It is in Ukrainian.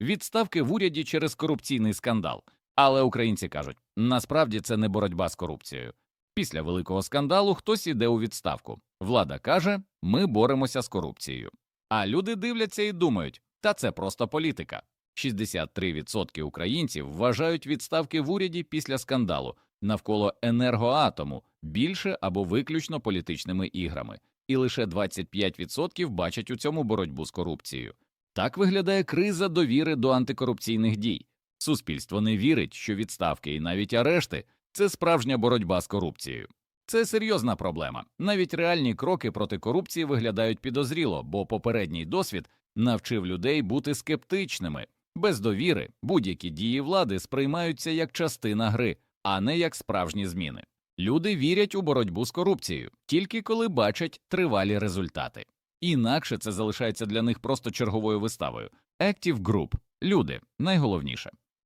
відставки в уряді через корупційний скандал. Але українці кажуть, насправді це не боротьба з корупцією. Після великого скандалу хтось іде у відставку. Влада каже, ми боремося з корупцією. А люди дивляться і думають, та це просто політика. 63% українців вважають відставки в уряді після скандалу навколо енергоатому більше або виключно політичними іграми, і лише 25% бачать у цьому боротьбу з корупцією. Так виглядає криза довіри до антикорупційних дій. Суспільство не вірить, що відставки і навіть арешти це справжня боротьба з корупцією. Це серйозна проблема. Навіть реальні кроки проти корупції виглядають підозріло, бо попередній досвід навчив людей бути скептичними. Без довіри будь-які дії влади сприймаються як частина гри, а не як справжні зміни. Люди вірять у боротьбу з корупцією тільки коли бачать тривалі результати. Інакше це залишається для них просто черговою виставою. Active Group – люди найголовніше.